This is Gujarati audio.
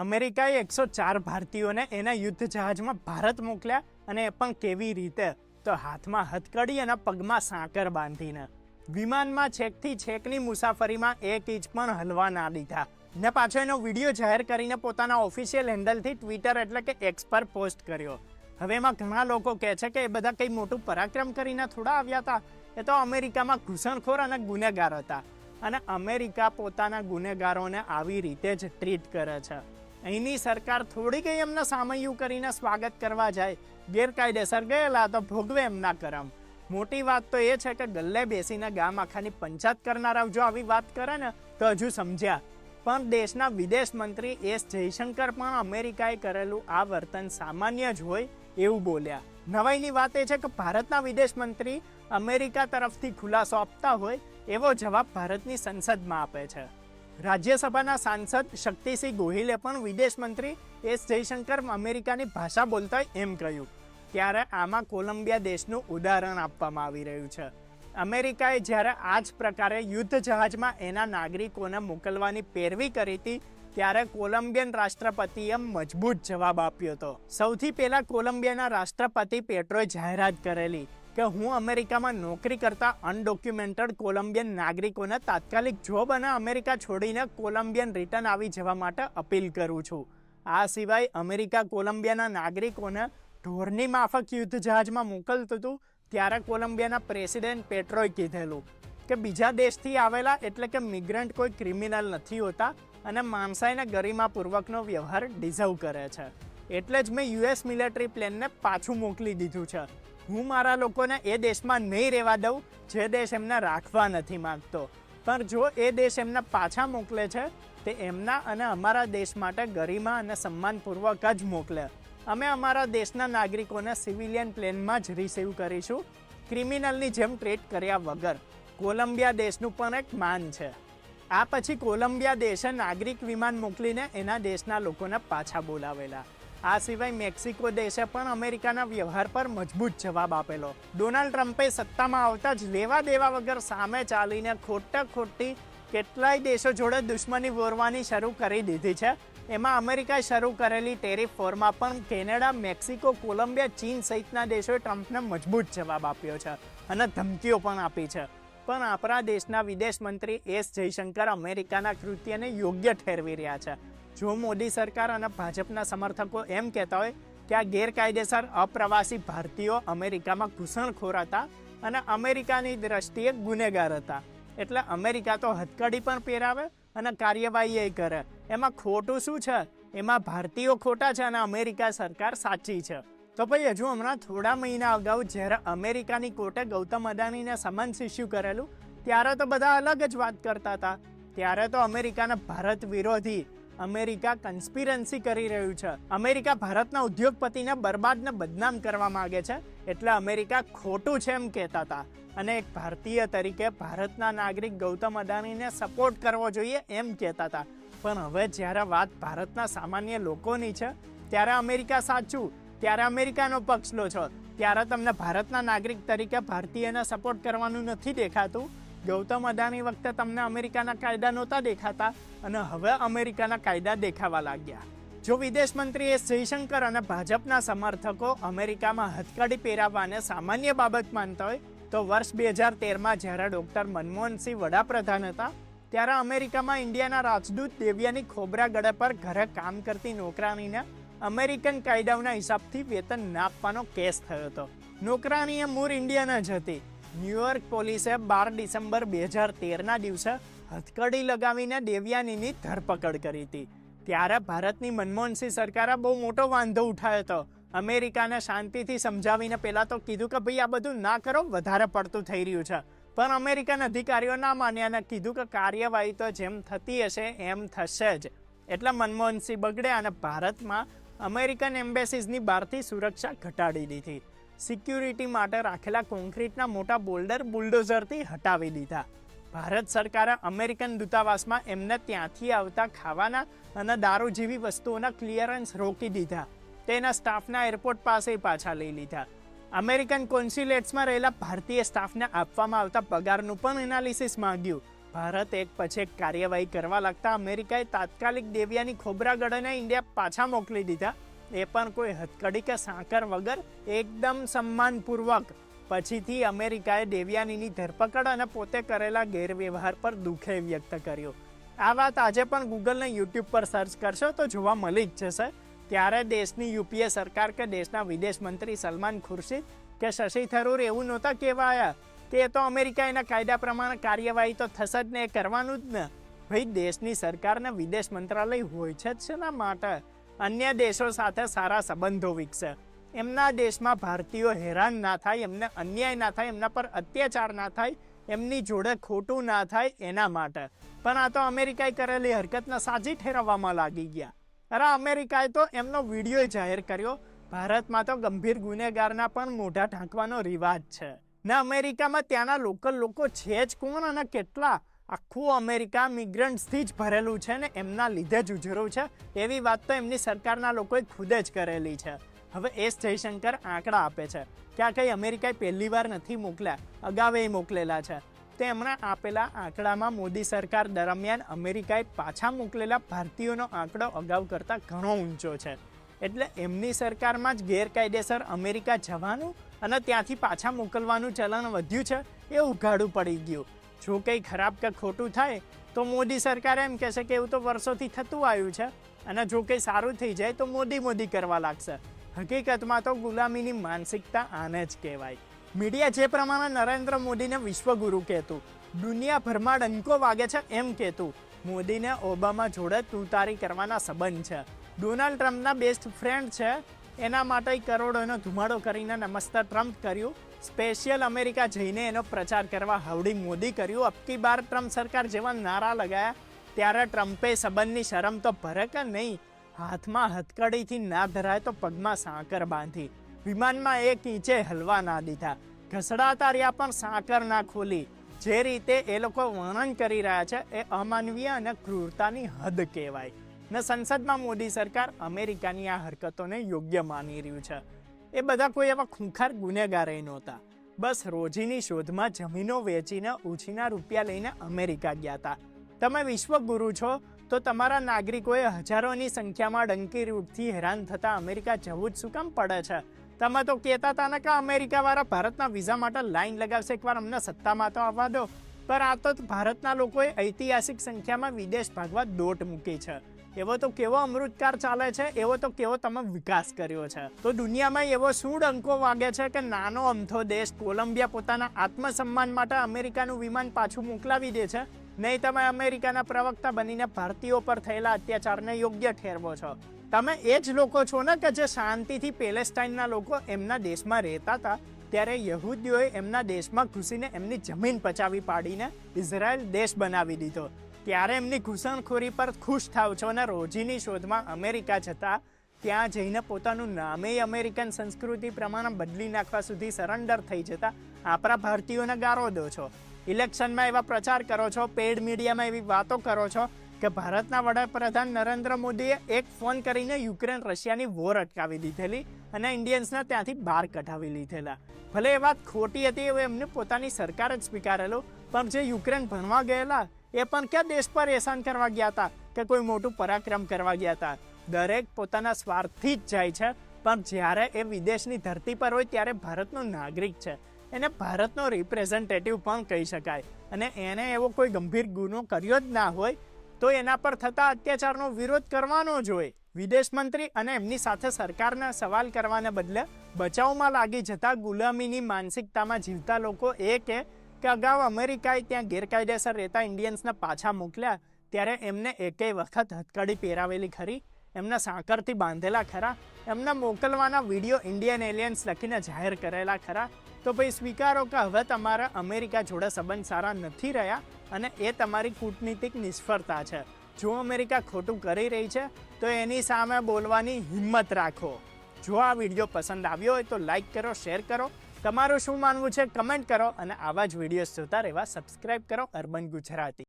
અમેરિકાએ એકસો ચાર ભારતીયોને એના યુદ્ધ જહાજમાં ભારત મોકલ્યા અને એ પણ કેવી રીતે? તો હાથમાં હથકડી અને પગમાં સાંકર બાંધીને. વિમાનમાં છેકથી છેકની મુસાફરીમાં એક ઇંચ પણ હલવા ના દીધા. ને પાછો એનો વીડિયો જાહેર કરીને પોતાના ઓફિશિયલ હેન્ડલથી ટ્વિટર એટલે કે એક્સ પર પોસ્ટ કર્યો. હવે એમાં ઘણા લોકો કહે છે કે એ બધા કંઈ મોટું પરાક્રમ કરીને થોડા આવ્યા હતા. એ તો અમેરિકામાં ઘૂસણખોર અને ગુનેગાર હતા. અને અમેરિકા પોતાના ગુનેગારોને આવી રીતે જ ટ્રીટ કરે છે. અહીંની સરકાર થોડી કંઈ એમને સામયું કરીને સ્વાગત કરવા જાય, ગેરકાયદેસર ગયેલા તો ભોગવે એમના કરમ. મોટી વાત તો એ છે કે ગલ્લે બેસીને ગામ આખાની પંચાયત કરનારાઓ જો આવી વાત કરે ને, તો હજુ સમજ્યા. પણ દેશના વિદેશ મંત્રી એસ જયશંકર પણ અમેરિકાએ કરેલું આ વર્તન સામાન્ય જ હોય એવું બોલ્યા. નવાઈની વાત એ છે કે ભારતના વિદેશ મંત્રી અમેરિકા તરફથી ખુલાસો આપતા હોય એવો જવાબ ભારતની સંસદમાં આપે છે. રાજ્યસભાના સાંસદ શક્તિસિંહ ગોહિલે પણ વિદેશ મંત્રી એસ જયશંકર અમેરિકાની ભાષા બોલતા એમ કહ્યું. ત્યારે આમાં કોલંબિયા દેશનું ઉદાહરણ આપવામાં આવી રહ્યું છે. અમેરિકાએ જ્યારે આ જ પ્રકારે યુદ્ધ જહાજમાં એના નાગરિકોને મોકલવાની પેરવી કરી હતી, ત્યારે કોલંબિયન રાષ્ટ્રપતિએ મજબૂત જવાબ આપ્યો હતો. સૌથી પહેલા કોલંબિયાના રાષ્ટ્રપતિ પેટ્રોએ જાહેરાત કરેલી કે હું અમેરિકામાં નોકરી કરતા અનડોક્યુમેન્ટેડ કોલંબિયન નાગરિકોને તાત્કાલિક જોબ અને અમેરિકા છોડીને કોલંબિયન રિટર્ન આવી જવા માટે અપીલ કરું છું. આ સિવાય અમેરિકા કોલંબિયાના નાગરિકોને ઢોરની માફક યુદ્ધ જહાજમાં મોકલતું હતું ત્યારે કોલંબિયાના પ્રેસિડેન્ટ પેટ્રોએ કીધેલું કે બીજા દેશથી આવેલા એટલે કે મિગ્રન્ટ કોઈ ક્રિમિનલ નથી હોતા અને માણસાઈને ગરિમાપૂર્વકનો વ્યવહાર ડિઝર્વ કરે છે. એટલે જ મેં યુએસ મિલિટરી પ્લેનને પાછું મોકલી દીધું છે. હું મારા લોકોને એ દેશમાં નહીં રહેવા દઉં, જે દેશ એમને રાખવા નથી માંગતો. પણ જો એ દેશ એમને પાછા મોકલે છે, તે એમના અને અમારા દેશ માટે ગરિમા અને સન્માનપૂર્વક જ મોકલે. અમે અમારા દેશના નાગરિકોને સિવિલિયન પ્લેનમાં જ રિસીવ કરીશું. ક્રિમિનલની જેમ ટ્રીટ કર્યા વગર. કોલંબિયા દેશનું પણ એક માન છે. આ પછી કોલંબિયા દેશે નાગરિક વિમાન મોકલીને એના દેશના લોકોને પાછા બોલાવેલા. આ સિવાય મેક્સિકો દેશે પણ અમેરિકાના વ્યવહાર પર મજબૂત જવાબ આપેલો. ડોનાલ્ડ ટ્રમ્પે સત્તામાં આવતા જ લેવા દેવા વગર સામે ચાલીને ખોટા ખોટી કેટલાય દેશો જોડે દુશ્મની વોરવાની શરૂ કરી દીધી છે. એમાં અમેરિકાએ શરૂ કરેલી ટેરિફ વોરમાં પણ કેનેડા, મેક્સિકો, કોલંબિયા, ચીન સહિતના દેશોએ ટ્રમ્પને મજબૂત જવાબ આપ્યો છે અને ધમકીઓ પણ આપી છે. પણ આપણા દેશના વિદેશ મંત્રી એસ જયશંકર અમેરિકાના કૃત્યને યોગ્ય ઠેરવી રહ્યા છે. જો મોદી સરકાર અને ભાજપના સમર્થકો એમ કહેતા હોય કે આ ગેરકાયદેસર અપ્રવાસી ભારતીયો અમેરિકામાં ઘૂસણખોર હતા અને અમેરિકાની દ્રષ્ટિએ ગુનેગાર હતા. એટલે અમેરિકા તો હથકડી પણ પહેરાવે અને કાર્યવાહી એ કરે. એમાં ખોટું શું છે? એમાં ભારતીયો ખોટા છે અને અમેરિકા સરકાર સાચી છે. તો ભાઈ, હજુ હમણાં થોડા મહિના અગાઉ જ્યારે અમેરિકાની કોર્ટે ગૌતમ અદાણીને સમન્સ ઇસ્યુ કરેલું, ત્યારે તો બધા અલગ જ વાત કરતા હતા. ત્યારે તો અમેરિકાના ભારત વિરોધી અમેરિકા કન્સ્પિરન્સી કરી રહ્યું છે. અમેરિકા ભારતના ઉદ્યોગપતિને બરબાદને બદનામ કરવા માગે છે. એટલે અમેરિકા ખોટું છે એમ કહેતા હતા. અને એક ભારતીય તરીકે ભારતના નાગરિક ગૌતમ અદાણીને સપોર્ટ કરવો જોઈએ એમ કહેતા હતા. પણ હવે જ્યારે વાત ભારતના સામાન્ય લોકોની છે, ત્યારે અમેરિકા સાચું, ત્યારે અમેરિકાનો પક્ષ લો છો, ત્યારે તમને ભારતના નાગરિક તરીકે ભારતીયને સપોર્ટ કરવાનું નથી દેખાતું? ગૌતમ અદાણી વખતે તમને અમેરિકાના કાયદા નહોતા દેખાતા અને હવે અમેરિકાના કાયદા દેખાવા લાગ્યા. જો વિદેશ મંત્રી એસ જયશંકર અને ભાજપના સમર્થકો અમેરિકામાં હથકડી પહેરાવવાને સામાન્ય બાબત માનતા હોય, તો વર્ષ બે હજાર તેરમાં જ્યારે ડૉક્ટર મનમોહનસિંહ વડાપ્રધાન હતા, ત્યારે અમેરિકામાં ઇન્ડિયાના રાજદૂત દેવ્યાની ખોબરા ગળે પર ઘરે કામ કરતી નોકરાણીને અમેરિકન કાયદાઓના હિસાબથી વેતન ના આપવાનો કેસ થયો હતો. નોકરાણીએ મૂળ ઇન્ડિયાના જ હતી. ન્યુયોર્ક પોલીસે બાર ડિસેમ્બર બે હજાર તેરના દિવસે હથકડી લગાવીને દેવયાનીની ધરપકડ કરી હતી. ત્યારે ભારતની મનમોહનસિંહ સરકારે બહુ મોટો વાંધો ઉઠાવ્યો હતો. અમેરિકાને શાંતિથી સમજાવીને પહેલાં તો કીધું કે ભાઈ આ બધું ના કરો, વધારે પડતું થઈ રહ્યું છે. પણ અમેરિકન અધિકારીઓ ના માન્યા અને કીધું કે કાર્યવાહી તો જેમ થતી હશે એમ થશે જ. એટલે મનમોહનસિંહ બગડ્યા અને ભારતમાં અમેરિકન એમ્બેસીઝની બહારથી સુરક્ષા ઘટાડી દીધી. સિક્યુરિટી માટે રાખેલા કોન્ક્રીટના મોટા બોલ્ડર બુલડોઝરથી હટાવી દીધા. ભારત સરકારે અમેરિકન દૂતાવાસમાં એમને ત્યાંથી આવતા ખાવાના અને દારૂ જેવી વસ્તુઓના ક્લિયરન્સ રોકી દીધા. તેના સ્ટાફના એરપોર્ટ પાસે પાછા લઈ લીધા. અમેરિકન કોન્સ્યુલેટ્સમાં રહેલા ભારતીય સ્ટાફને આપવામાં આવતા પગારનું પણ એનાલિસિસ માંગ્યું. ભારત એક પછી એક કાર્યવાહી કરવા લાગતા અમેરિકાએ તાત્કાલિક દેવિયાની ખોબરાગઢને ઇન્ડિયા પાછા મોકલી દીધા. એ પણ કોઈ હથકડી કે સાંકર વગર એકદમ સન્માનપૂર્વક. પછીથી અમેરિકાએ દેવયાનીની ધરપકડ અને પોતે કરેલા ગેરવ્યવહાર પર દુઃખે વ્યક્ત કર્યો. આ વાત આજે પણ ગૂગલને યુટ્યુબ પર સર્ચ કરશો તો જોવા મળી જ જશે. ત્યારે દેશની યુપીએ સરકાર કે દેશના વિદેશ મંત્રી સલમાન ખુરશીદ કે શશી થરૂર એવું નહોતા કહેવાયા કે એ તો અમેરિકા એના કાયદા પ્રમાણે કાર્યવાહી તો થશે જ ને એ કરવાનું જ ને. ભાઈ, દેશની સરકારને વિદેશ મંત્રાલય હોય છે જ શેના માટે? અન્ય દેશો સાથે સારા સંબંધો વિકસે. એમના દેશમાં ભારતીયો હેરાન ના થાય, એમને અન્યાય ના થાય, એમના પર અત્યાચાર ના થાય, એમની જોડે ખોટું ના થાય એના માટે. પણ આ તો અમેરિકાએ કરેલી હરકતને સાજી ઠેરવવામાં લાગી ગયા. અરે અમેરિકાએ તો એમનો વીડિયો જાહેર કર્યો. ભારતમાં તો ગંભીર ગુનેગારના પણ મોઢા ઢાંકવાનો રિવાજ છે. ને અમેરિકામાં ત્યાંના લોકલ લોકો છે જ કોણ અને કેટલા? આખું અમેરિકા મિગ્રન્ટ્સથી જ ભરેલું છે ને એમના લીધે જ ઉજરું છે. એવી વાત તો એમની સરકારના લોકોએ ખુદ જ કરેલી છે. હવે એસ જયશંકર આંકડા આપે છે. કે આ કંઈ અમેરિકાએ પહેલી વાર નથી મોકલ્યા, અગાઉ એ મોકલેલા છે. તેમણે આપેલા આંકડામાં મોદી સરકાર દરમિયાન અમેરિકાએ પાછા મોકલેલા ભારતીયોનો આંકડો અગાઉ કરતાં ઘણો ઊંચો છે. એટલે એમની સરકારમાં જ ગેરકાયદેસર અમેરિકા જવાનું અને ત્યાંથી પાછા મોકલવાનું ચલણ વધ્યું છે, એ ઉઘાડું પડી ગયું. જો કંઈ ખરાબ કે ખોટું થાય, તો મોદી સરકાર એમ કહેશે કે એવું તો વર્ષોથી થતું આવ્યું છે અને જો કંઈ સારું થઈ જાય તો મોદી મોદી કરવા લાગશે. હકીકતમાં તો ગુલામીની માનસિકતા આને જ કહેવાય. મીડિયા જે પ્રમાણે નરેન્દ્ર મોદીને વિશ્વગુરુ કહેતું, દુનિયાભરમાં ડંકો વાગે છે એમ કહેતું, મોદીને ઓબામા જોડે તૂતારી કરવાના સંબંધ છે. ડોનાલ્ડ ટ્રમ્પના બેસ્ટ ફ્રેન્ડ છે. એના માટે કરોડોનો ધુમાડો કરીને નમસ્તે ટ્રમ્પ કર્યું. સ્પેશિયલ અમેરિકા જઈને એનો પ્રચાર કરવા હાવડી મોદી કર્યું. અબકી બાર ટ્રમ્પ સરકાર જેવા નારા લગાયા, ત્યારે ટ્રમ્પે સંબંધની શરમ તો ભરક નહીં. હાથમાં હથકડીથી ના ધરાય તો પગમાં સાંકર બાંધી. વિમાનમાં એક નીચે હલવા ના દીધા. ઘસડાતા રહ્યા પણ સાંકર ના ખોલી. જે રીતે એ લોકો વર્ણન કરી રહ્યા છે, એ અમાનવીય અને ક્રૂરતાની હદ કહેવાય. ને સંસદમાં મોદી સરકાર અમેરિકાની આ હરકતોને યોગ્ય માની રહ્યું છે. એ બધા કોઈ એવા ખૂંખાર ગુનેગાર નહોતા. બસ રોજીની શોધમાં જમીનો વેચીને ઉછીના રૂપિયા લઈને અમેરિકા ગયા હતા. તમે વિશ્વગુરુ છો, તો તમારા નાગરિકોએ હજારોની સંખ્યામાં ડંકી રૂપથી હેરાન થતા અમેરિકા જવું જ શું કામ પડે છે? તમે તો કહેતા હતા ને કે અમેરિકાવાળા ભારતના વિઝા માટે લાઈન લગાવશે, એકવાર અમને સત્તામાં તો આવવા દો. પર આ તો ભારતના લોકોએ ઐતિહાસિક સંખ્યામાં વિદેશ ભાગવા દોટ મૂકી છે. એવો તો કેવો અમૃતકાર ચાલે છે, એવો તો કેવો તમે વિકાસ કર્યો છે. તો દુનિયામાં એવો શું ડંકો વાગે છે કે નાનો અમથો દેશ કોલંબિયા પોતાના આત્મસન્માન માટે અમેરિકાનું વિમાન પાછું મોકલાવી દે છે? નહીં, તમે અમેરિકાના પ્રવક્તા બનીને ભારતીયો પર થયેલા અત્યાચારને યોગ્ય ઠેરવો છો. તમે એ જ લોકો છો ને કે જે શાંતિથી પેલેસ્ટાઇનના લોકો એમના દેશમાં રહેતા હતા, ત્યારે યહૂદીઓએ એમના દેશમાં ઘૂસીને એમની જમીન પચાવી પાડીને ઇઝરાયલ દેશ બનાવી દીધો. ત્યારે એમની ઘૂસણખોરી પર ખુશ થાવ છો અને રોજીની શોધમાં અમેરિકા જતા ત્યાં જઈને પોતાનું નામે અમેરિકન સંસ્કૃતિ પ્રમાણે બદલી નાખવા સુધી સરેન્ડર થઈ જતા આપણા ભારતીયોને ગારો દો છો. ઇલેક્શનમાં એવા પ્રચાર કરો છો, પેડ મીડિયામાં એવી વાતો કરો છો કે ભારતના વડાપ્રધાન નરેન્દ્ર મોદીએ એક ફોન કરીને યુક્રેન રશિયાની વોર અટકાવી દીધેલી અને ઇન્ડિયન્સને ત્યાંથી બહાર કઢાવી લીધેલા. ભલે એ વાત ખોટી હતી, એવું એમને પોતાની સરકાર જ સ્વીકારેલું, પણ જે યુક્રેન ભણવા ગયેલા એ પણ ક્યાં દેશ પર એહસાન કરવા ગયા હતા કે કોઈ મોટું પરાક્રમ કરવા ગયા હતા. દરેક પોતાના સ્વાર્થથી જ જાય છે, પણ જ્યારે એ વિદેશની ધરતી પર હોય ત્યારે ભારતનો નાગરિક છે. એને ભારતનો રિપ્રેઝેન્ટેટિવ પણ કહી શકાય. અને એને એવો કોઈ ગંભીર ગુનો કર્યો જ ના હોય, તો એના પર થતા અત્યાચારનો વિરોધ કરવાનો જ હોય. વિદેશ મંત્રી અને એમની સાથે સરકારના સવાલ કરવાને બદલે બચાવમાં લાગી જતા ગુલામીની માનસિકતામાં જીવતા લોકો એ કે કે અગાઉ અમેરિકાએ ત્યાં ગેરકાયદેસર રહેતા ઇન્ડિયન્સને પાછા મોકલ્યા, ત્યારે એમને એકેય વખત હથકડી પહેરાવેલી ખરી, એમના સાંકળથી બાંધેલા ખરા, એમને મોકલવાના વીડિયો ઇન્ડિયન એલિયન્સ લખીને જાહેર કરેલા ખરા. તો ભાઈ સ્વીકારો કે હવે તમારા અમેરિકા જોડે સંબંધ સારા નથી રહ્યા અને એ તમારી કૂટનીતિક નિષ્ફળતા છે. જો અમેરિકા ખોટું કરી રહી છે, તો એની સામે બોલવાની હિંમત રાખો. જો આ વીડિયો પસંદ આવ્યો હોય તો લાઈક કરો, શેર કરો તમારું શું માનવું છે? કમેન્ટ કરો અને આવા જ વિડીયોઝ જોતા રહેવા સબસ્ક્રાઈબ કરો. અર્બન ગુજરાતી.